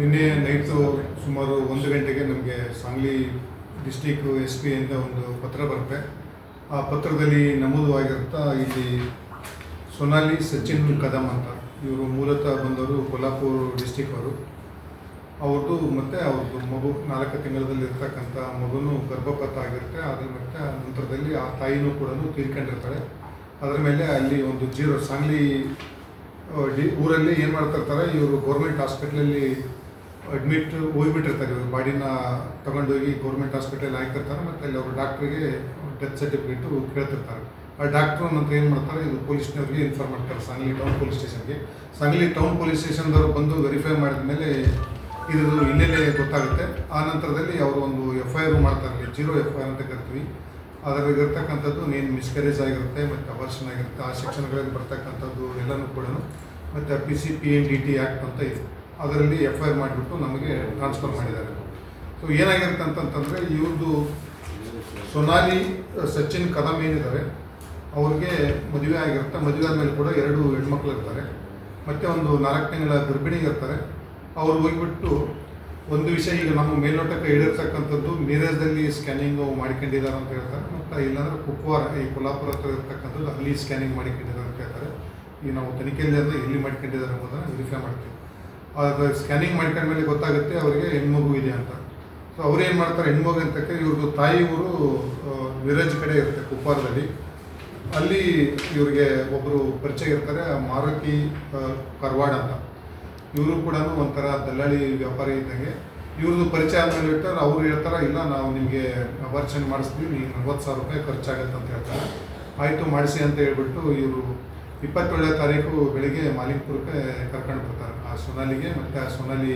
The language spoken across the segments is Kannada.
ನಿನ್ನೆ ನೈಟು ಸುಮಾರು ಒಂದು ಗಂಟೆಗೆ ನಮಗೆ ಸಾಂಗ್ಲಿ ಡಿಸ್ಟಿಕ್ ಎಸ್ ಪಿ ಇಂದ ಒಂದು ಪತ್ರ ಬರುತ್ತೆ. ಆ ಪತ್ರದಲ್ಲಿ ನಮೂದವಾಗಿರುತ್ತಾ ಇಲ್ಲಿ ಸೊನಾಲಿ ಸಚಿನ್ ಕದಮ್ ಅಂತ. ಇವರು ಮೂಲತಃ ಬಂದವರು ಕೊಲ್ಹಾಪುರ ಡಿಸ್ಟಿಕ್ ಅವರು. ಅವ್ರದ್ದು ಮತ್ತು ಅವ್ರದ್ದು ಮಗು ನಾಲ್ಕು ತಿಂಗಳಲ್ಲಿ ಇರ್ತಕ್ಕಂಥ ಮಗುನೂ ಗರ್ಭಪಾತ ಆಗಿರುತ್ತೆ. ಅದ್ರ ಮತ್ತು ನಂತರದಲ್ಲಿ ಆ ತಾಯಿನೂ ಕೂಡ ತೀರ್ಕೊಂಡಿರ್ತಾರೆ. ಅದರ ಮೇಲೆ ಅಲ್ಲಿ ಒಂದು ಜೀರೋ ಸಾಂಗ್ಲಿ ಡಿ, ಊರಲ್ಲಿ ಏನು ಮಾಡ್ತಿರ್ತಾರೆ ಇವರು ಗೌರ್ಮೆಂಟ್ ಹಾಸ್ಪಿಟ್ಲಲ್ಲಿ ಅಡ್ಮಿಟ್ ಹೋಗ್ಬಿಟ್ಟಿರ್ತಾರೆ. ಇವರು ಬಾಡಿನ ತಗೊಂಡೋಗಿ ಗೌರ್ಮೆಂಟ್ ಹಾಸ್ಪಿಟಲ್ ಹಾಕಿರ್ತಾರೆ ಮತ್ತು ಅಲ್ಲಿ ಅವರು ಡಾಕ್ಟ್ರಿಗೆ ಡೆತ್ ಸರ್ಟಿಫಿಕೇಟು ಕೇಳ್ತಿರ್ತಾರೆ. ಆ ಡಾಕ್ಟ್ರು ನಂತರ ಏನು ಮಾಡ್ತಾರೆ ಇದು ಪೊಲೀಸ್ನವ್ರಿಗೆ ಇನ್ಫಾರ್ಮ್ ಮಾಡ್ತಾರೆ. ಸಾಂಗ್ಲಿ ಟೌನ್ ಪೊಲೀಸ್ ಸ್ಟೇಷನ್ಗೆ ಸಾಂಗ್ಲಿ ಟೌನ್ ಪೊಲೀಸ್ ಸ್ಟೇಷನ್ದವ್ರು ಬಂದು ವೆರಿಫೈ ಮಾಡಿದ ಮೇಲೆ ಇದು ಹಿನ್ನೆಲೆ ಗೊತ್ತಾಗುತ್ತೆ. ಆ ನಂತರದಲ್ಲಿ ಅವರು ಒಂದು ಎಫ್ ಐ ಆರ್ ಮಾಡ್ತಾರೆ. ಜೀರೋ ಎಫ್ ಐ ಆರ್ ಅಂತ ಕರಿತೀವಿ. ಅದರಲ್ಲಿ ಇರ್ತಕ್ಕಂಥದ್ದು ಏನು ಮಿಸ್ಕರೇಜ್ ಆಗಿರುತ್ತೆ, ಮತ್ತು ಅಬರ್ಷನ್ ಆಗಿರುತ್ತೆ. ಆ ಶಿಕ್ಷಣಗಳಲ್ಲಿ ಬರ್ತಕ್ಕಂಥದ್ದು ಎಲ್ಲನೂ ಕೂಡ ಮತ್ತು P C P N D T act ಅಂತ ಇದೆ. ಅದರಲ್ಲಿ ಎಫ್ ಐ ಆರ್ ಮಾಡಿಬಿಟ್ಟು ನಮಗೆ ಟ್ರಾನ್ಸ್ಫರ್ ಮಾಡಿದ್ದಾರೆ. ಸೊ ಏನಾಗಿರುತ್ತೆ ಅಂತಂತಂದರೆ ಇವ್ರದ್ದು ಸೊನಾಲಿ ಸಚಿನ್ ಕದಮ್ ಏನಿದ್ದಾರೆ ಅವ್ರಿಗೆ ಮದುವೆ ಆಗಿರುತ್ತೆ. ಮದುವೆ ಆದಮೇಲೆ ಕೂಡ ಎರಡು ಹೆಣ್ಮಕ್ಳು ಇರ್ತಾರೆ ಮತ್ತು ಒಂದು ನಾಲ್ಕು ತಿಂಗಳ ಗರ್ಭಿಣಿಗೆ ಇರ್ತಾರೆ ಅವ್ರು ಹೋಗಿಬಿಟ್ಟು ಒಂದು ವಿಷಯ ಈಗ ನಮ್ಮ ಮೇಲ್ನೋಟಕ್ಕೆ ಹೇಳಿರ್ತಕ್ಕಂಥದ್ದು ಮೀರಜ್ದಲ್ಲಿ ಸ್ಕ್ಯಾನಿಂಗು ಮಾಡ್ಕೊಂಡಿದ್ದಾರೆ ಅಂತ ಹೇಳ್ತಾರೆ. ಮತ್ತು ಇಲ್ಲಾಂದ್ರೆ ಕುಪ್ವಾರ, ಈ ಕೊಲ್ಲಾಪುರ ಹತ್ರ ಇರ್ತಕ್ಕಂಥದ್ದು ಅಲ್ಲಿ ಸ್ಕ್ಯಾನಿಂಗ್ ಮಾಡಿಕೊಂಡಿದ್ದಾರೆ ಅಂತ ಹೇಳ್ತಾರೆ. ಈಗ ನಾವು ತನಿಖೆಯಲ್ಲಿ ಅಂದರೆ ಎಲ್ಲಿ ಮಾಡ್ಕೊಂಡಿದ್ದಾರೆ ಅನ್ನೋದನ್ನು ವೆರಿಫೈ ಮಾಡ್ತೀವಿ. ಅದು ಸ್ಕ್ಯಾನಿಂಗ್ ಮಾಡ್ಕೊಂಡ್ಮೇಲೆ ಗೊತ್ತಾಗುತ್ತೆ ಅವರಿಗೆ ಹೆಣ್ಮಗು ಇದೆ ಅಂತ. ಸೊ ಅವ್ರು ಏನು ಮಾಡ್ತಾರೆ, ಹೆಣ್ಮಗು ಅಂತಕ್ಕೆ ಇವ್ರದ್ದು ತಾಯಿ ಊರು ವಿರಜ್ ಕಡೆ ಇರುತ್ತೆ ಕುಪ್ಪಾರದಲ್ಲಿ ಅಲ್ಲಿ ಇವ್ರಿಗೆ ಒಬ್ಬರು ಪರಿಚಯ ಇರ್ತಾರೆ ಮಾರುತಿ ಕರ್ವಾಡ್ ಅಂತ. ಇವರು ಕೂಡ ಒಂಥರ ದಲ್ಲಾಳಿ ವ್ಯಾಪಾರಿ ಇದ್ದಂಗೆ. ಇವ್ರದ್ದು ಪರಿಚಯ ಆದಮೇಲೆ ಹೇಳ್ತಾರೆ, ಅವ್ರು ಹೇಳ್ತಾರೆ, ಇಲ್ಲ, ನಾವು ನಿಮಗೆ ಅಪರ್ಚನ್ ಮಾಡಿಸ್ತೀವಿ ನೀವು ನಲ್ವತ್ತು ಸಾವಿರ ರೂಪಾಯಿ ಖರ್ಚಾಗತ್ತೆ ಅಂತ ಹೇಳ್ತಾರೆ. ಆಯಿತು, ಮಾಡಿಸಿ ಅಂತ ಹೇಳ್ಬಿಟ್ಟು ಇವರು ಇಪ್ಪತ್ತೇಳನೇ ತಾರೀಕು ಬೆಳಿಗ್ಗೆ ಮಾಲಿಕ್ಪುರಕ್ಕೆ ಕರ್ಕೊಂಡು ಬರ್ತಾರೆ. ಆ ಸೊನಾಲಿಗೆ ಮತ್ತು ಆ ಸೊನಾಲಿ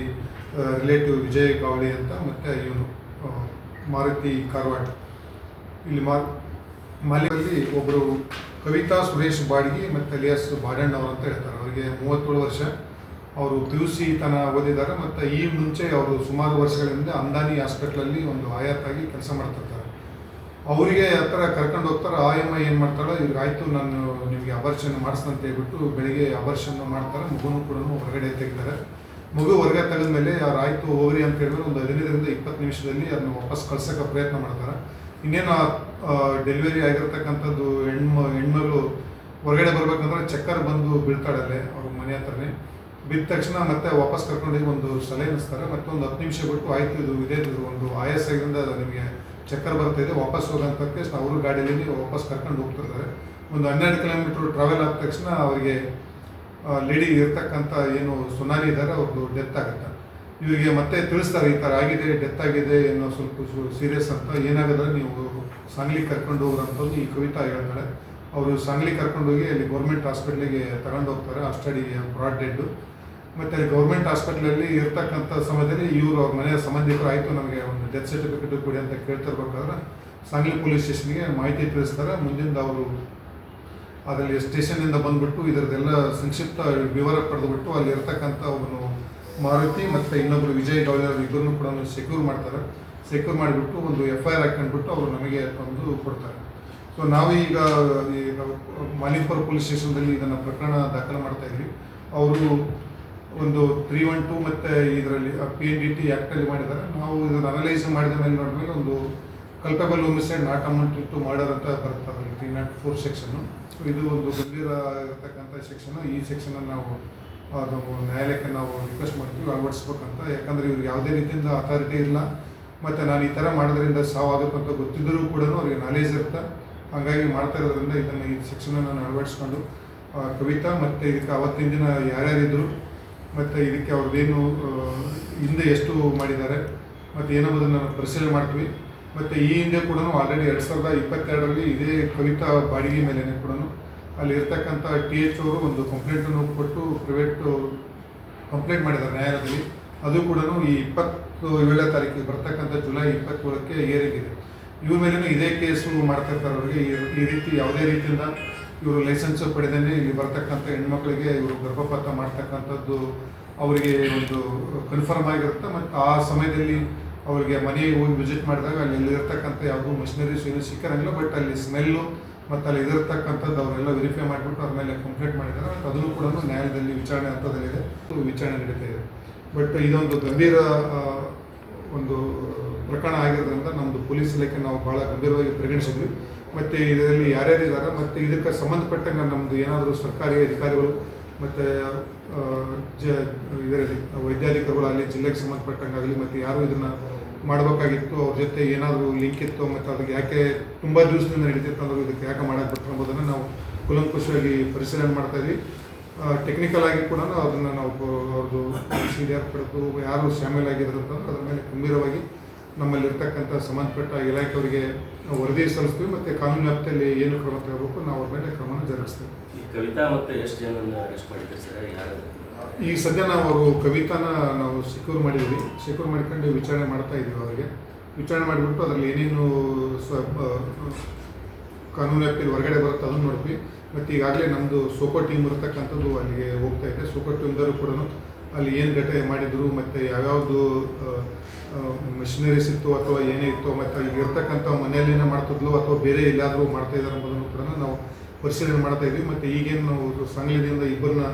ರಿಲೇಟಿವ್ ವಿಜಯ್ ಗಾವಳಿ ಅಂತ ಮತ್ತು ಇವನು ಮಾರುತಿ ಕಾರ್ವಾಡ್ ಇಲ್ಲಿ ಮಾ ಮಾಲಿಕಲ್ಲಿ ಒಬ್ಬರು ಕವಿತಾ ಸುರೇಶ್ ಬಾಡ್ಗಿ ಮತ್ತು ಅಲಿಯಾಸ್ ಬಾಡಣ್ಣ ಅವರು ಅಂತ ಹೇಳ್ತಾರೆ. ಅವರಿಗೆ ಮೂವತ್ತೇಳು ವರ್ಷ. ಅವರು ಪಿ ಯು ಸಿ ತನ ಓದಿದ್ದಾರೆ. ಮತ್ತು ಈ ಮುಂಚೆ ಅವರು ಸುಮಾರು ವರ್ಷಗಳಿಂದ ಅಂದಾನಿ ಹಾಸ್ಪಿಟ್ಲಲ್ಲಿ ಒಂದು ಆಯಾತಾಗಿ ಕೆಲಸ ಮಾಡ್ತಿರ್ತಾರೆ ಅವರಿಗೆ ಹತ್ರ ಕರ್ಕೊಂಡು ಹೋಗ್ತಾರೆ, ಆ ಎಂ ಐ ಏನು ಮಾಡ್ತಾಳೆ ಇವ್ರಿಗೆ ಆಯಿತು, ನಾನು ನಿಮಗೆ ಅಬರ್ಷನ್ ಮಾಡಿಸ್ತಂತ ಹೇಳ್ಬಿಟ್ಟು ಬೆಳಿಗ್ಗೆ ಅಬರ್ಷನ್ ಮಾಡ್ತಾರೆ, ಮಗುನೂ ಕೂಡ ಹೊರಗಡೆ ತೆಗಿತಾರೆ ಮಗು ಹೊರಗೆ ತೆಗೆದ್ಮೇಲೆ ಅವ್ರು ಆಯಿತು, ಹೋಗ್ರಿ ಅಂತ ಹೇಳಿದ್ರೆ ಒಂದು ಹದಿನೈದರಿಂದ ಇಪ್ಪತ್ತು ನಿಮಿಷದಲ್ಲಿ ಅದನ್ನ ವಾಪಸ್ ಕಳ್ಸೋಕೆ ಪ್ರಯತ್ನ ಮಾಡ್ತಾರೆ. ಇನ್ನೇನು ಡೆಲಿವರಿ ಆಗಿರ್ತಕ್ಕಂಥದ್ದು ಹೆಣ್ಮ, ಹೆಣ್ಮಗಳು ಹೊರಗಡೆ ಬರ್ಬೇಕಂದ್ರೆ ಚಕ್ಕರ್ ಬಂದು ಬೀಳ್ತಾಳಲ್ಲೇ ಅವ್ರ ಮನೆ ಹತ್ರನೇ. ಬಿದ್ದ ತಕ್ಷಣ ಮತ್ತೆ ವಾಪಸ್ ಕರ್ಕೊಂಡೋಗಿ ಒಂದು ಸಲಹೆ ಮತ್ತೆ ಒಂದು ಹತ್ತು ನಿಮಿಷ ಬಿಟ್ಟು, ಆಯಿತು, ಇದು ಇದೇ, ಇದು ಒಂದು ಆಯಾಸದಿಂದ ನಿಮಗೆ ಚಕ್ಕರ್ ಬರ್ತಾ ಇದೆ, ವಾಪಸ್ ಹೋಗಂತ ತಕ್ಷಣ ಅವರು ಗಾಡಿಯಲ್ಲಿ ವಾಪಸ್ ಕರ್ಕೊಂಡು ಹೋಗ್ತಿರ್ತಾರೆ. ಒಂದು ಹನ್ನೆರಡು ಕಿಲೋಮೀಟ್ರ್ ಟ್ರಾವೆಲ್ ಆದ ತಕ್ಷಣ ಅವರಿಗೆ ಲೇಡಿ ಇರ್ತಕ್ಕಂಥ ಏನು ಸುನಾಮಿ ಇದ್ದಾರೆ ಅವ್ರದ್ದು ಡೆತ್ ಆಗುತ್ತೆ. ಇವರಿಗೆ ಮತ್ತೆ ತಿಳಿಸ್ತಾರೆ, ಈ ಥರ ಆಗಿದೆ ಡೆತ್ ಆಗಿದೆ ಏನೋ ಸ್ವಲ್ಪ ಸೀರಿಯಸ್ ಅಂತ. ಏನಾಗಿದ್ರೆ ನೀವು ಸಾಂಗ್ಲಿ ಕರ್ಕೊಂಡು ಹೋಗ್ರಂಥದ್ದು ಈ ಕವಿತಾ ಹೇಳ್ತಾಳೆ. ಅವರು ಸಾಂಗ್ಲಿ ಕರ್ಕೊಂಡೋಗಿ ಅಲ್ಲಿ ಗೌರ್ಮೆಂಟ್ ಹಾಸ್ಪಿಟ್ಲಿಗೆ ತಗೊಂಡು ಹೋಗ್ತಾರೆ ಅಷ್ಟಡಿ ಬ್ರಾಡ್ ಡೆಡ್ ಮತ್ತು ಗೌರ್ಮೆಂಟ್ ಹಾಸ್ಪಿಟ್ಲಲ್ಲಿ ಇರ್ತಕ್ಕಂಥ ಸಮಯದಲ್ಲಿ ಇವರು ಅವ್ರ ಮನೆಯ ಸಂಬಂಧಿಕರು, ಆಯಿತು, ನಮಗೆ ಒಂದು ಡೆತ್ ಸರ್ಟಿಫಿಕೇಟ್ ಕೊಡಿ ಅಂತ ಕೇಳ್ತಿರ್ಬೇಕಾದ್ರೆ ಸಾಂಗ್ಲಿ ಪೊಲೀಸ್ ಸ್ಟೇಷನ್ಗೆ ಮಾಹಿತಿ ತಿಳಿಸ್ತಾರೆ. ಮುಂದಿಂದ ಅವರು ಅದರಲ್ಲಿ ಸ್ಟೇಷನಿಂದ ಬಂದುಬಿಟ್ಟು ಇದರದೆಲ್ಲ ಸಂಕ್ಷಿಪ್ತ ವಿವರ ಪಡೆದುಬಿಟ್ಟು ಅಲ್ಲಿ ಇರ್ತಕ್ಕಂಥ ಅವನು ಮಾರುತಿ ಮತ್ತು ಇನ್ನೊಬ್ಬರು ವಿಜಯ್ ಗೌಡರ್ ಇಬ್ಬರನ್ನು ಕೂಡ ಸೆಕ್ಯೂರ್ ಮಾಡ್ತಾರೆ. ಸೆಕ್ಯೂರ್ ಮಾಡಿಬಿಟ್ಟು ಒಂದು ಎಫ್ ಐ ಆರ್ ಹಾಕ್ಕೊಂಡ್ಬಿಟ್ಟು ಅವರು ನಮಗೆ ತಂದು ಕೊಡ್ತಾರೆ. ಸೊ ನಾವೀಗ ಈಗ ಮಾಲಿಕ್ಪುರ ಪೊಲೀಸ್ ಸ್ಟೇಷನ್ದಲ್ಲಿ ಇದನ್ನು ಪ್ರಕರಣ ದಾಖಲು ಮಾಡ್ತಾ ಇದ್ವಿ. ಅವರು ಒಂದು ತ್ರೀ ಒನ್ ಟು ಮತ್ತು ಇದರಲ್ಲಿ ಪಿ ಎನ್ ಡಿ ಟಿ ಆ್ಯಕ್ಟಲ್ಲಿ ಮಾಡಿದ್ದಾರೆ ನಾವು ಇದನ್ನು ಅನಲೈಸ್ ಮಾಡಿದ ಮೇಲೆ ನೋಡಿದ್ಮೇಲೆ ಒಂದು ಕಲ್ಪಬಲ್ ಹೋಮಿಸೈಡ್ ನಾಟ್ ಅಮೌಂಟ್ ಇಟ್ಟು ಮರ್ಡರ್ ಅಂತ ಬರುತ್ತೆ ಅದರಲ್ಲಿ ತ್ರೀ ನಾಟ್ ಫೋರ್ ಸೆಕ್ಷನ್ನು ಇದು ಒಂದು ಗಂಭೀರ ಇರತಕ್ಕಂಥ ಸೆಕ್ಷನ್ ಈ ಸೆಕ್ಷನನ್ನು ನಾವು, ಅದು ನ್ಯಾಯಾಲಯಕ್ಕೆ ನಾವು ರಿಕ್ವೆಸ್ಟ್ ಮಾಡ್ತೀವಿ, ಅಳವಡಿಸ್ಬೇಕಂತ. ಯಾಕಂದರೆ ಇವ್ರಿಗೆ ಯಾವುದೇ ರೀತಿಯಿಂದ ಅಥಾರಿಟಿ ಇಲ್ಲ. ಮತ್ತು ನಾನು ಈ ಥರ ಮಾಡೋದ್ರಿಂದ ಸಾವಾಗಬೇಕು ಅಂತ ಗೊತ್ತಿದ್ದರೂ ಕೂಡ ಅವ್ರಿಗೆ ನಾಲೇಜ್ ಇರುತ್ತೆ. ಹಾಗಾಗಿ ಮಾಡ್ತಾ ಇರೋದ್ರಿಂದ ಇದನ್ನು ಈ ಸೆಕ್ಷನನ್ನು ನಾನು ಅಳವಡಿಸ್ಕೊಂಡು ಕವಿತಾ ಮತ್ತು ಇದಕ್ಕೆ ಅವತ್ತಿನ ದಿನ ಯಾರ್ಯಾರಿದ್ರು ಮತ್ತು ಇದಕ್ಕೆ ಅವ್ರದ್ದೇನು ಹಿಂದೆ ಎಷ್ಟು ಮಾಡಿದ್ದಾರೆ, ಮತ್ತು ಏನೋದನ್ನು ನಾವು ಪರಿಶೀಲನೆ ಮಾಡ್ತೀವಿ. ಮತ್ತು ಈ ಹಿಂದೆ ಕೂಡ ಆಲ್ರೆಡಿ ಎರಡು ಸಾವಿರದ ಇಪ್ಪತ್ತೆರಡರಲ್ಲಿ ಇದೇ ಕವಿತಾ ಬಾಡಿಗೆ ಮೇಲೆ ಕೂಡ ಅಲ್ಲಿ ಇರ್ತಕ್ಕಂಥ ಟಿ ಎಚ್ ಅವರು ಒಂದು ಕಂಪ್ಲೇಂಟನ್ನು ಕೊಟ್ಟು ಪ್ರೈವೇಟು ಕಂಪ್ಲೇಂಟ್ ಮಾಡಿದ್ದಾರೆ ನ್ಯಾಯಾಲಯದಲ್ಲಿ. ಅದು ಕೂಡ ಈ ಇಪ್ಪತ್ತು, ಏಳನೇ ತಾರೀಕಿಗೆ ಬರ್ತಕ್ಕಂಥ ಜುಲೈ ಇಪ್ಪತ್ತೇಳಕ್ಕೆ ಏರಿಗಿದೆ ಇವ್ರ ಮೇಲೂ ಇದೇ ಕೇಸು ಮಾಡ್ತಾ ಇರ್ತಾರೆ ಅವರಿಗೆ. ಈ ರೀತಿ ಯಾವುದೇ ರೀತಿಯಿಂದ ಇವರು ಲೈಸೆನ್ಸ್ ಪಡೆದೇ ಇಲ್ಲಿ ಬರ್ತಕ್ಕಂಥ ಹೆಣ್ಮಕ್ಳಿಗೆ ಇವರು ಗರ್ಭಪಾತ ಮಾಡ್ತಕ್ಕಂಥದ್ದು ಅವರಿಗೆ ಒಂದು ಕನ್ಫರ್ಮ್ ಆಗಿರುತ್ತೆ. ಮತ್ತು ಆ ಸಮಯದಲ್ಲಿ ಅವರಿಗೆ ಮನೆಗೆ ಹೋಗಿ ವಿಸಿಟ್ ಮಾಡಿದಾಗ ಅಲ್ಲಿ ಇಲ್ಲಿರ್ತಕ್ಕಂಥ ಯಾವುದೂ ಮಷಿನರೀಸ್ ಏನು ಸಿಕ್ಕಿರಂಗಿಲ್ಲ. ಬಟ್ ಅಲ್ಲಿ ಸ್ಮೆಲ್ಲು ಮತ್ತು ಅಲ್ಲಿ ಇದಿರ್ತಕ್ಕಂಥದ್ದು ಅವರೆಲ್ಲ ವೆರಿಫೈ ಮಾಡಿಬಿಟ್ಟು ಅವ್ರ ಮೇಲೆ ಕಂಪ್ಲೇಂಟ್ ಮಾಡಿದ್ದಾರೆ. ಮತ್ತು ಅದನ್ನು ಕೂಡ ನ್ಯಾಯಾಲಯದಲ್ಲಿ ವಿಚಾರಣೆ ಹಂತದಲ್ಲಿದೆ ವಿಚಾರಣೆ ನಡೀತಾ ಇದೆ. ಬಟ್ ಇದೊಂದು ಗಂಭೀರ ಒಂದು ಪ್ರಕರಣ ಆಗಿರೋದ್ರಿಂದ ನಮ್ಮದು ಪೊಲೀಸ್ ಇಲಾಖೆ ನಾವು ಭಾಳ ಗಂಭೀರವಾಗಿ ಪರಿಗಣಿಸಿದ್ವಿ. ಮತ್ತು ಇದರಲ್ಲಿ ಯಾರ್ಯಾರು ಇದ್ದಾರೆ ಮತ್ತು ಇದಕ್ಕೆ ಸಂಬಂಧಪಟ್ಟಂಗೆ ನಮ್ಮದು ಏನಾದರೂ ಸರ್ಕಾರಿ ಅಧಿಕಾರಿಗಳು ಮತ್ತು ಜ, ಇದರಲ್ಲಿ ಅಲ್ಲಿ ಜಿಲ್ಲೆಗೆ ಸಂಬಂಧಪಟ್ಟಂಗಾಗಲಿ ಮತ್ತು ಯಾರು ಇದನ್ನು ಮಾಡಬೇಕಾಗಿತ್ತು, ಅವ್ರ ಜೊತೆ ಏನಾದರೂ ಲಿಂಕ್ ಇತ್ತು ಮತ್ತು ಅದಕ್ಕೆ ಯಾಕೆ ತುಂಬ ದಿವಸದಿಂದ ನಡೀತಿತ್ತು ಅಂದ್ರೆ ಇದಕ್ಕೆ ಯಾಕೆ ಮಾಡಕ್ಕೆ ಅನ್ನೋದನ್ನು ನಾವು ಕುಲಂಕುಷವಾಗಿ ಪರಿಶೀಲನೆ ಮಾಡ್ತಾ ಇದ್ವಿ. ಟೆಕ್ನಿಕಲ್ ಆಗಿ ಕೂಡ ಅದನ್ನು ನಾವು ಅವ್ರದ್ದು ಸಿ ಡಿ ಆರ್ ಪಡೆದು ಯಾರು ಶಾಮೀಲ್ ಆಗಿದ್ರು ಅಂತಂದ್ರೆ ಅದ್ರ ಮೇಲೆ ಗಂಭೀರವಾಗಿ ನಮ್ಮಲ್ಲಿರ್ತಕ್ಕಂಥ ಸಂಬಂಧಪಟ್ಟ ಇಲಾಖೆಯವರಿಗೆ ನಾವು ವರದಿ ಸಲ್ಲಿಸ್ತೀವಿ ಮತ್ತು ಕಾನೂನು ವ್ಯಾಪ್ತಿಯಲ್ಲಿ ಏನು ಕ್ರಮ ತಗೋಬೇಕು ನಾವು ಅವ್ರ ಮೇಲೆ ಕ್ರಮನ ಜರುಗಿಸ್ತೀವಿ. ಈ ಕವಿತಾ ಮತ್ತು ಎಷ್ಟು ಜನ ಅರೆಸ್ಟ್ ಮಾಡಿದ್ದೀರಿ ಸರ್? ಯಾರು? ಈಗ ಸದ್ಯ ನಾವು ಅವರು ಕವಿತಾನ ನಾವು ಸೆಕ್ಯೂರ್ ಮಾಡಿದ್ವಿ ಸೆಕ್ಯೂರ್ ಮಾಡ್ಕೊಂಡು ವಿಚಾರಣೆ ಮಾಡ್ತಾ ಇದ್ದೀವಿ ಅವರಿಗೆ. ವಿಚಾರಣೆ ಮಾಡಿಬಿಟ್ಟು ಅದರಲ್ಲಿ ಏನೇನು ಸ್ವ ಕಾನೂನು ವ್ಯಾಪ್ತಿಯಲ್ಲಿ ಹೊರಗಡೆ ಬರುತ್ತೆ ಅದನ್ನು ನೋಡಿದ್ವಿ ಮತ್ತು ಈಗಾಗಲೇ ನಮ್ಮದು ಸೋಕೋ ಟೀಮ್ ಇರತಕ್ಕಂಥದ್ದು ಅಲ್ಲಿಗೆ ಹೋಗ್ತಾ ಇದೆ. ಸೋಕೋ ಟೀಮ್ದವರು ಕೂಡ ಅಲ್ಲಿ ಏನು ಘಟನೆ ಮಾಡಿದರು, ಮತ್ತು ಯಾವ್ಯಾವುದು ಮಿಷನರೀಸ್ ಇತ್ತು ಅಥವಾ ಏನೇ ಇತ್ತು, ಮತ್ತು ಇರ್ತಕ್ಕಂಥ ಮನೆಯಲ್ಲೇನೇ ಮಾಡ್ತಿದ್ಲು ಅಥವಾ ಬೇರೆ ಎಲ್ಲಾದರೂ ಮಾಡ್ತಾ ಇದ್ದಾರೆ ಅನ್ನೋದನ್ನು ಕೂಡ ನಾವು ಪರಿಶೀಲನೆ ಮಾಡ್ತಾ ಇದ್ವಿ. ಮತ್ತು ಈಗೇನು ನಾವು ಸಂಘದಿಂದ ಇಬ್ಬರನ್ನ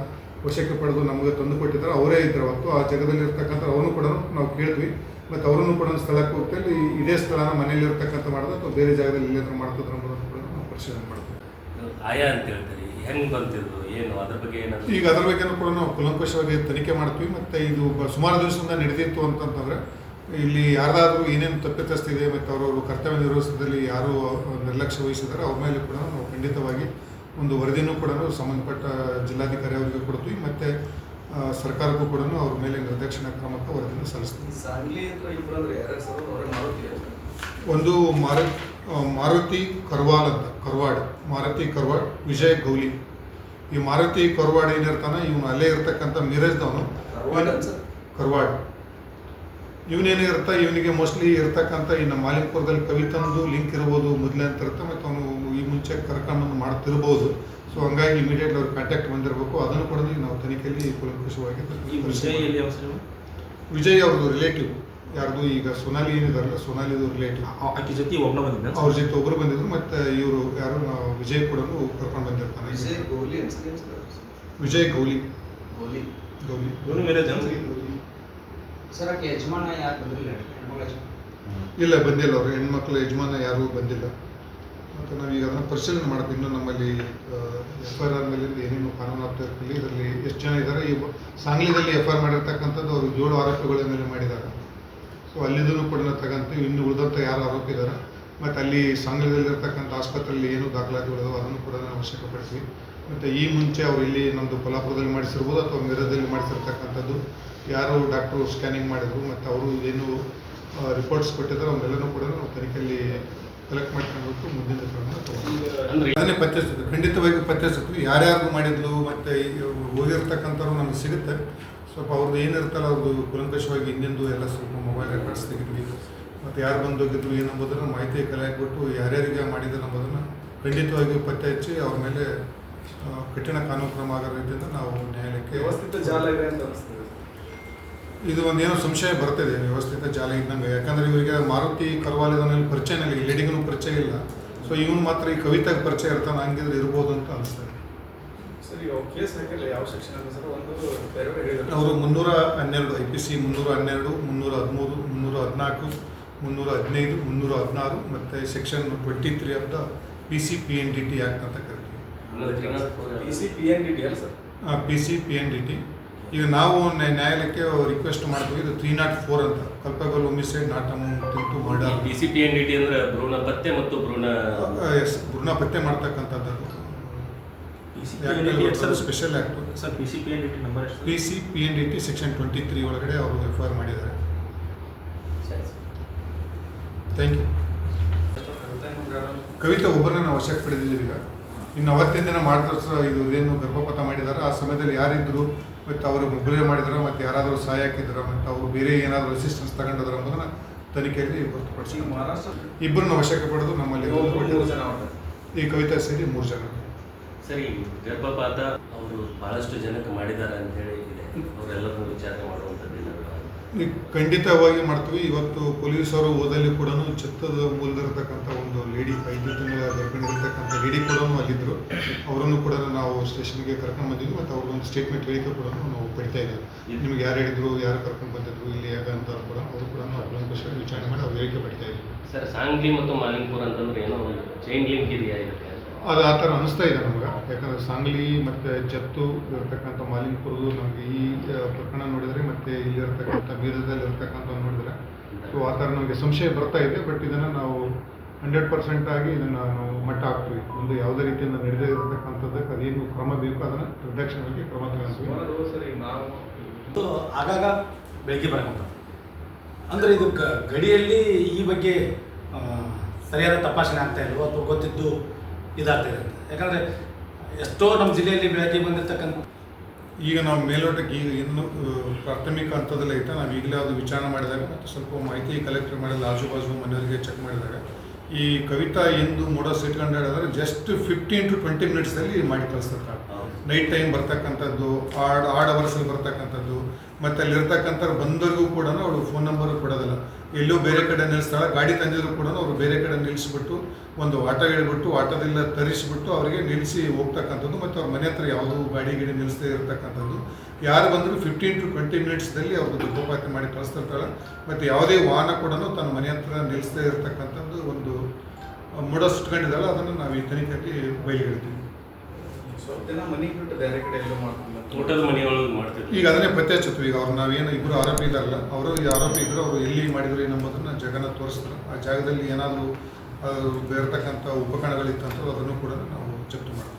ವಶಕ್ಕೆ ಪಡೆದು ನಮಗೆ ತಂದು ಕೊಟ್ಟಿದ್ದಾರೆ. ಅವರೇ ಇದ್ದರು ಅವತ್ತು ಆ ಜಾಗದಲ್ಲಿ ಇರ್ತಕ್ಕಂಥ ಅವ್ರನ್ನೂ ಕೂಡ ನಾವು ಕೇಳಿದ್ವಿ. ಮತ್ತು ಅವರನ್ನು ಕೂಡ ಸ್ಥಳಕ್ಕೆ ಹೋಗ್ತಾ ಇದೇ ಸ್ಥಳನ ಮನೆಯಲ್ಲಿ ಇರ್ತಕ್ಕಂಥ ಮಾಡೋದು ಅಥವಾ ಬೇರೆ ಜಾಗದಲ್ಲಿ ಎಲ್ಲಾದರೂ ಮಾಡ್ತಿದ್ರು ಅನ್ನೋದನ್ನು ಕೂಡ ನಾವು ಪರಿಶೀಲನೆ ಮಾಡ್ತೀವಿ. ಆಯಾ ಅಂತ ಹೇಳ್ತೀರಿ. ಹೆಂಗ್ ಬಂತಿದ್ರು ಏನು? ಅದ್ರ ಬಗ್ಗೆ ಏನಾದ್ರು ಈಗ ಅದರ ಬಗ್ಗೆನೂ ಕೂಡ ನಾವು ಕುಲಂಕುಷವಾಗಿ ತನಿಖೆ ಮಾಡ್ತೀವಿ. ಮತ್ತು ಇದು ಬ- ಸುಮಾರು ದಿವಸದಿಂದ ನಡೆದಿತ್ತು ಅಂತಂತಂದರೆ ಇಲ್ಲಿ ಯಾರಾದರೂ ಏನೇನು ತಪ್ಪಿತಸ್ತಿದೆ ಮತ್ತು ಅವರವರು ಕರ್ತವ್ಯ ನಿರ್ವಹಿಸೋದ್ರಲ್ಲಿ ಯಾರು ನಿರ್ಲಕ್ಷ್ಯ ವಹಿಸಿದಾರೆ ಅವ್ರ ಮೇಲೆ ಕೂಡ ನಾವು ಖಂಡಿತವಾಗಿ ಒಂದು ವರದಿನೂ ಕೂಡ ಸಂಬಂಧಪಟ್ಟ ಜಿಲ್ಲಾಧಿಕಾರಿ ಅವರಿಗೆ ಕೊಡ್ತೀವಿ. ಮತ್ತು ಸರ್ಕಾರಕ್ಕೂ ಕೂಡ ಅವ್ರ ಮೇಲೆ ನಿರ್ದೇಶನ ಕ್ರಮಕ್ಕೆ ವರದಿಯನ್ನು ಸಲ್ಲಿಸ್ತೀವಿ. ಒಂದು ಮಾರು ಮಾರುತಿ ಕರ್ವಾಲ್ ಅಂತ ಕರ್ವಾಡ್ ಮಾರುತಿ ಕರ್ವಾಡ್ ವಿಜಯ್ ಗೌಲಿ. ಈ ಮಾರುತಿ ಕರ್ವಾಡ್ ಏನಿರ್ತಾನೆ ಇವನು ಅಲ್ಲೇ ಇರ್ತಕ್ಕಂಥ ಮಿರಜ್ದವನು ಕರ್ವಾಡ್ ಇವನೇನಿರುತ್ತೆ ಇವನಿಗೆ ಮೋಸ್ಟ್ಲಿ ಇರ್ತಕ್ಕಂಥ ಇನ್ನು ನಮ್ಮ ಕವಿತನದು ಲಿಂಕ್ ಇರ್ಬೋದು ಮೊದಲೇ ಅಂತ ಇರುತ್ತೆ ಮತ್ತು ಅವನು ಈ ಮುಂಚೆ ಕರ್ಕೊಂಬಂದು ಮಾಡ್ತಿರ್ಬೋದು. ಸೊ ಹಂಗಾಗಿ ಇಮಿಡಿಯೇಟ್ ಅವ್ರ ಕಾಂಟ್ಯಾಕ್ಟ್ ಬಂದಿರಬೇಕು. ಅದನ್ನು ಕೂಡ ನಾವು ತನಿಖೆಯಲ್ಲಿ ಕುಲಂಕುಷವಾಗಿ ವಿಜಯ್ ಅವ್ರದ್ದು ರಿಲೇಟಿವ್ ಯಾರ್ದು ಈಗ ಸೋನಾಲಿ ಏನಿದಾರಲ್ಲ ಸೊನಾಲಿದು ರಿಲೇಟಿವ್ ಆಕೆ ಜೊತೆ ಒಬ್ಬನ ಬಂದಿದ್ದ? ಅವ್ರ ಜೊತೆ ಒಬ್ಬರು ಬಂದಿದ್ರು ಮತ್ತೆ ಇವರು ಯಾರು ನಾವು ವಿಜಯ್ ಕೂಡ ಕರ್ಕೊಂಡು ಬಂದಿರ್ತಾನೆ. ವಿಜಯ್ ಗೋಲಿ ವಿಜಯ್ ಗೌಲಿ. ಗೋಲಿ. ಗೌಲಿ. ಇವನು ಸರ್ ಆಕೆ ಯಜಮಾನ ಯಾರು ಇಲ್ಲ ಬಂದಿಲ್ಲ ಅವರು. ಹೆಣ್ಮಕ್ಳು ಯಜಮಾನ ಯಾರು ಬಂದಿಲ್ಲ. ಮತ್ತು ಈಗ ಅದನ್ನು ಪರಿಶೀಲನೆ ಮಾಡ್ತೀವಿ ಇನ್ನು ನಮ್ಮಲ್ಲಿ ಎಫ್ ಐ ಆರ್ ಮೇಲೆ ಏನೇನು ಕಾನೂನಾತ್ಮಕದಲ್ಲಿ ಇದರಲ್ಲಿ ಎಷ್ಟು ಜನ ಇದ್ದಾರೆ ಈ ಸಾಂಗ್ಲಿದಲ್ಲಿ ಎಫ್ ಐ ಆರ್ ಮಾಡಿರ್ತಕ್ಕಂಥದ್ದು ಅವರು ಏಳು ಆರೋಪಿಗಳ ಮೇಲೆ ಮಾಡಿದ್ದಾರೆ. ಸೊ ಅಲ್ಲಿದ್ದೂ ಕೂಡ ತಗೊಂತೀವಿ ಇನ್ನು ಉಳಿದಂಥ ಯಾರು ಆರೋಪಿ ಇದ್ದಾರೆ ಮತ್ತು ಅಲ್ಲಿ ಸಂಘದಲ್ಲಿರ್ತಕ್ಕಂಥ ಆಸ್ಪತ್ರೆಯಲ್ಲಿ ಏನು ದಾಖಲಾತಿಗಳಿದಾವೆ ಅದನ್ನು ಕೂಡ ನಾವು ಪಡಿಸಿ ಮತ್ತು ಈ ಮುಂಚೆ ಅವರು ಇಲ್ಲಿ ನಮ್ಮದು ಕೊಲ್ಲಾಪುರದಲ್ಲಿ ಮಾಡಿಸಿರ್ಬೋದು ಅಥವಾ ಮಿರದಲ್ಲಿ ಮಾಡಿಸಿರ್ತಕ್ಕಂಥದ್ದು. ಯಾರು ಡಾಕ್ಟ್ರು ಸ್ಕ್ಯಾನಿಂಗ್ ಮಾಡಿದ್ರು, ಮತ್ತು ಅವರು ಏನು ರಿಪೋರ್ಟ್ಸ್ ಕೊಟ್ಟಿದ್ದಾರೆ ಅವನ್ನೆಲ್ಲನೂ ಕೂಡ ನಾವು ತನಿಖೆಯಲ್ಲಿ ಕಲೆಕ್ಟ್ ಮಾಡ್ಕೊಂಡು ಮುಂದಿನ ಕ್ರಮ ಅದನ್ನೇ ಪತ್ತೆ ಹಚ್ಚಿದ್ವಿ ಖಂಡಿತವಾಗಿ ಪತ್ತೆ ಹಚ್ಚಿದ್ವಿ ಯಾರ್ಯಾರು ಮಾಡಿದ್ಲು, ಮತ್ತು ಓದಿರ್ತಕ್ಕಂಥವ್ರು ನಮಗೆ ಸಿಗುತ್ತೆ. ಸ್ವಲ್ಪ ಅವ್ರದ್ದು ಏನಿರ್ತಲ್ಲ ಅವ್ರದ್ದು ಕುಲಂಕಷವಾಗಿ ಹಿಂದಿಂದು ಎಲ್ಲ ಸ್ವಲ್ಪ ಮೊಬೈಲ್ ರೆಕಾರ್ಡ್ಸ್ ತೆಗಿದ್ವಿ. ಮತ್ತು ಯಾರು ಬಂದು ಹೋಗಿದ್ರು ಏನು ಎಂಬುದನ್ನು ಮಾಹಿತಿ ಕಲೆ ಹಾಕ್ಬಿಟ್ಟು ಯಾರ್ಯಾರಿಗೆ ಮಾಡಿದ್ರು ಅನ್ನೋದನ್ನು ಖಂಡಿತವಾಗಿ ಪತ್ತೆ ಹಚ್ಚಿ ಅವ್ರ ಮೇಲೆ ಕಠಿಣ ಕಾನೂನು ಕ್ರಮ ಆಗೋ ರೀತಿಯಿಂದ ನಾವು ನ್ಯಾಯಾಲಯಕ್ಕೆ ವ್ಯವಸ್ಥಿತ ಜಾಲ ಇದೆ ಅಂತ ಅನಿಸ್ತದೆ. ಇದು ಒಂದೇನೋ ಸಂಶಯ ಬರ್ತಿದೆ ವ್ಯವಸ್ಥಿತ ಜಾಲ ಇದ್ದಂಗೆ. ಯಾಕಂದ್ರೆ ಇವರಿಗೆ ಮಾರುತಿ ಕರ್ವಾಲಿದನಲ್ಲಿ ಪರಿಚಯನೇ ಇಲ್ಲ ಲೇಡಿಗೂ ಪರಿಚಯ ಇಲ್ಲ. ಸೊ ಇವನು ಮಾತ್ರ ಈ ಕವಿತಾಗ ಪರಿಚಯ ಇರ್ತಾನೆ ಹಂಗಿದ್ರೆ ಇರ್ಬೋದು ಅಂತ ಅನಿಸ್ತದೆ. ಸರ್ ಕೇಸ್ ಹಾಕಿಲ್ಲ ಯಾವ ಸೆಕ್ಷನ್ ಅಂತ ಸರ್? ಒಂದು ಬೇರೆ ಬೇರೆ ಹೇಳಿದ್ರು. ಅವರು ಮುನ್ನೂರ ಹನ್ನೆರಡು ಐ ಪಿ ಸಿ ಮುನ್ನೂರ ಹನ್ನೆರಡು ಮುನ್ನೂರ ಹದಿಮೂರು ಮುನ್ನೂರ ಹದಿನಾಲ್ಕು ಮುನ್ನೂರ ಹದಿನೈದು ಮುನ್ನೂರ ಹದಿನಾರು ಮತ್ತು section twenty three of the P C P N D T act ಅಂತ ಕರಿತೀವಿ. P C P N D T ಅಲ್ಲ sir? P C P N D T ಈಗ ನಾವು ನ್ಯಾಯ- ನ್ಯಾಯಾಲಯಕ್ಕೆ ರಿಕ್ವೆಸ್ಟ್ ಮಾಡ್ತೀವಿ ಇದು ತ್ರೀ ನಾಟ್ ಫೋರ್ ಅಂತ. Culpable homicide not amount to murder P C P N D T ಅಂದ್ರೆ ಭ್ರೂಣ ಪತ್ತೆ ಮತ್ತು ಭ್ರೂಣ ಎಸ್ ಭ್ರೂಣ ಪತ್ತೆ ಮಾಡ್ತಕ್ಕಂಥದ್ದು special act sir. P C P N D number ಎಷ್ಟು P C P N D T section twenty three ಒಳಗಡೆ ಅವರು ಎಫ್ ಐ ಆರ್ ಮಾಡಿದ್ದಾರೆ. ಥ್ಯಾಂಕ್ ಯು ಕವಿತಾ ಒಬ್ಬರನ್ನ ನಾವು ವಶಕ್ಕೆ ಪಡೆದಿದ್ದೀವಿ ಈಗ. ಇನ್ನು ಅವತ್ತಿನ ದಿನ ಮಾರ್ಗದರ್ಶನ ಇದು ಏನು ಗರ್ಭಪಾತ ಮಾಡಿದ್ದಾರೆ ಆ ಸಮಯದಲ್ಲಿ ಯಾರಿದ್ರು ಮತ್ತು ಅವರು ಒಬ್ಬರೇ ಮಾಡಿದಾರ? ಮತ್ತು ಯಾರಾದರೂ ಸಹಾಯ ಹಾಕಿದಾರ? ಮತ್ತು ಅವರು ಬೇರೆ ಏನಾದರೂ ಅಸಿಸ್ಟೆನ್ಸ್ ತಗೊಂಡಿದಾರ ಎಂಬುದನ್ನು ತನಿಖೆಯಲ್ಲಿ ಹೊರತುಪಡಿಸಿ. ಮಹಾರಾಷ್ಟ್ರ ಇಬ್ಬರನ್ನ ವಶಕ್ಕೆ ಪಡೆದು ನಮ್ಮಲ್ಲಿ ಈ ಕವಿತಾ ಸೇರಿ ಮೂರು ಜನ. ಸರಿ ಗರ್ಭಪಾತ ಅವರು ಬಹಳಷ್ಟು ಜನಕ್ಕೆ ಮಾಡಿದ್ದಾರೆ ಅಂತ ಹೇಳಿ ಇದೆ. ಅವರೆಲ್ಲರನ್ನು ವಿಚಾರಣೆ ಮಾಡುವಂಥದ್ದು ಖಂಡಿತವಾಗಿ ಮಾಡ್ತೀವಿ. ಇವತ್ತು ಪೊಲೀಸರು ಓದಲ್ಲಿ ಕೂಡ ಚಿತ್ತದ ಮೂಲದಲ್ಲಿರ್ತಕ್ಕಂಥ ಒಂದು ಲೇಡಿ ಐದು ತಿಂಗಳ ಗರ್ಭಿಣಿರ್ತಕ್ಕಂಥ ಲೇಡಿ ಕೂಡ ಅಲ್ಲಿದ್ದರು ಅವರನ್ನು ಕೂಡ ನಾವು ಸ್ಟೇಷನ್ಗೆ ಕರ್ಕೊಂಡು ಬಂದಿದ್ವಿ ಮತ್ತು ಅವ್ರದ್ದೊಂದು ಸ್ಟೇಟ್ಮೆಂಟ್ ಹೇಳಿಕೆ ಕೂಡ ನಾವು ಪಡಿತಾ ಇದ್ದೀವಿ. ನಿಮ್ಗೆ ಯಾರು ಹೇಳಿದ್ರು ಯಾರು ಕರ್ಕೊಂಡು ಬಂದಿದ್ರು ಇಲ್ಲಿ ಯಾರು ಅಂತ ಕೂಡ ಅವರು ಕೂಡ ವಿಚಾರಣೆ ಮಾಡಿ ಅವ್ರು ಹೇಳಿಕೆ ಪಡಿತಾ ಇದ್ದೀವಿ ಸರ್ ಸಾಂಗ್ಲಿ ಮತ್ತು ಮಾಲಿಂಗ್ಪುರ್ ಅಂತಂದ್ರೆ ಏನೋ ಒಂದು ಚೈನ್ ಲಿಂಕ್ ಇದೆಯಾ ಇದಕ್ಕೆ? ಅದು ಆ ಥರ ಅನಿಸ್ತಾ ಇದೆ ನಮ್ಗೆ. ಯಾಕಂದರೆ ಸಾಂಗ್ಲಿ ಮತ್ತು ಜತ್ತು ಇರ್ತಕ್ಕಂಥ ಮಾಲಿನ್ಪುರದು ನಮಗೆ ಈ ಪ್ರಕರಣ ನೋಡಿದರೆ ಮತ್ತು ಇಲ್ಲಿರ್ತಕ್ಕಂಥ ಮೀರದಲ್ಲಿ ಇರ್ತಕ್ಕಂಥ ನೋಡಿದರೆ. ಸೊ ಆ ಥರ ನಮಗೆ ಸಂಶಯ ಬರ್ತಾ ಇದೆ ಬಟ್ ಇದನ್ನು ನಾವು ಹಂಡ್ರೆಡ್ ಪರ್ಸೆಂಟ್ ಆಗಿ ಇದನ್ನು ನಾವು ಮಟ್ಟ ಹಾಕ್ತೀವಿ. ಒಂದು ಯಾವುದೇ ರೀತಿಯಿಂದ ನಡೆದೇ ಇರತಕ್ಕಂಥದ್ದಕ್ಕೆ ಅದೇನು ಕ್ರಮ ಬೇಕು ಅದನ್ನು ನಿರ್ದಾಕ್ಷಿಣ್ಯವಾಗಿ ಕ್ರಮ ತಗೊಳ್ತೀವಿ. ಆಗಾಗ ಬೆಳಗ್ಗೆ ಬರಕಂತ ಅಂದರೆ ಇದು ಗಡಿಯಲ್ಲಿ ಈ ಬಗ್ಗೆ ಸರಿಯಾದ ತಪಾಸಣೆ ಆಗ್ತಾ ಇಲ್ವೋ ಅಥವಾ ಗೊತ್ತಿದ್ದು ಇದಾಗ್ತಾ ಇರುತ್ತೆ. ಯಾಕಂದರೆ ಎಷ್ಟೋ ನಮ್ಮ ಜಿಲ್ಲೆಯಲ್ಲಿ ಬೆಳಗ್ಗೆ ಬಂದಿರತಕ್ಕಂಥ ಈಗ ನಾವು ಮೇಲೋಟಕ್ಕೆ ಈಗ ಇನ್ನು ಪ್ರಾಥಮಿಕ ಹಂತದಲ್ಲಿ ಐತೆ. ನಾವು ಈಗಲೇ ಅದು ವಿಚಾರಣೆ ಮಾಡಿದಾಗ ಮತ್ತು ಸ್ವಲ್ಪ ಮಾಹಿತಿ ಕಲೆಕ್ಟ್ ಮಾಡಿದ ಆಜು ಬಾಜು ಮನೆಯವರಿಗೆ ಚೆಕ್ ಮಾಡಿದಾಗ ಈ ಕವಿತಾ ಎಂದು ಮೂಡ ಸಿಟ್ಕೊಂಡು ಹೇಳಿದ್ರೆ ಜಸ್ಟ್ ಫಿಫ್ಟೀನ್ ಟು ಟ್ವೆಂಟಿ ಮಿನಿಟ್ಸಲ್ಲಿ ಮಾಡಿ ಕಳಿಸ್ತಾರೆ. ನೈಟ್ ಟೈಮ್ ಬರ್ತಕ್ಕಂಥದ್ದು ಆಡ್ ಆಡ್ ಅವರ್ಸಲ್ಲಿ ಬರ್ತಕ್ಕಂಥದ್ದು ಮತ್ತು ಅಲ್ಲಿರ್ತಕ್ಕಂಥ ಬಂದವರಿಗೂ ಕೂಡ ಅವಳು ಫೋನ್ ನಂಬರ್ ಕೊಡೋದಿಲ್ಲ. ಎಲ್ಲೋ ಬೇರೆ ಕಡೆ ನಿಲ್ಲಿಸ್ತಾಳೆ ಗಾಡಿ ತಂದಿದ್ರು ಕೂಡ ಅವರು ಬೇರೆ ಕಡೆ ನಿಲ್ಲಿಸ್ಬಿಟ್ಟು ಒಂದು ಆಟೋ ಹೇಳ್ಬಿಟ್ಟು ಆಟೋದಿಲ್ಲ ತರಿಸ್ಬಿಟ್ಟು ಅವರಿಗೆ ನಿಲ್ಲಿಸಿ ಹೋಗ್ತಕ್ಕಂಥದ್ದು ಮತ್ತು ಅವ್ರ ಮನೆ ಹತ್ರ ಯಾವುದೂ ಗಾಡಿ ಗಿಡಿ ನಿಲ್ಲಿಸದೇ ಇರತಕ್ಕಂಥದ್ದು. ಯಾರು ಬಂದರೂ ಫಿಫ್ಟೀನ್ ಟು ಟ್ವೆಂಟಿ ಮಿನಿಟ್ಸ್ದಲ್ಲಿ ಅವ್ರದ್ದು ಗೋಪಾತಿ ಮಾಡಿ ಕಳಿಸ್ತಿರ್ತಾಳೆ. ಮತ್ತು ಯಾವುದೇ ವಾಹನ ಕೂಡ ತನ್ನ ಮನೆ ಹತ್ರ ನಿಲ್ಲಿಸದೇ ಇರತಕ್ಕಂಥದ್ದು ಒಂದು ಮುಡಸ್ ಸುಟ್ಕೊಂಡಿದ್ದಾಳೆ ಅದನ್ನು ನಾವು ಈ ತನಿಖೆಗೆ ಬಯಲಿಗೆಡ್ತೀವಿ ಸ್ವಲ್ಪ ದಿನ ಮನೆಗೆ ಬಿಟ್ಟು ಬೇರೆ ಕಡೆ ಎಲ್ಲೋ ಮಾಡ್ಕೊಂಡು ಊಟದ ಮನೆಯೊಳಗೆ ಮಾಡ್ತಿದ್ರು. ಈಗ ಅದನ್ನೇ ಪತ್ತೆ ಹಚ್ಚುತ್ತೀವಿ ಈಗ ಅವ್ರು ನಾವೇನು ಇಬ್ಬರು ಆರೋಪಿ ಇದ್ದಾರಲ್ಲ ಅವರು ಈ ಆರೋಪಿ ಇದ್ರು ಅವರು ಎಲ್ಲಿ ಮಾಡಿದ್ರು ಏನಂಬುದನ್ನ ಜಗನ ತೋರಿಸ್ತಾರೆ. ಆ ಜಾಗದಲ್ಲಿ ಏನಾದರೂ ಬೇರ್ತಕ್ಕಂಥ ಅಂತ ಅದನ್ನು ಕೂಡ ನಾವು ಚೆಕ್ ಮಾಡ್ತೀವಿ.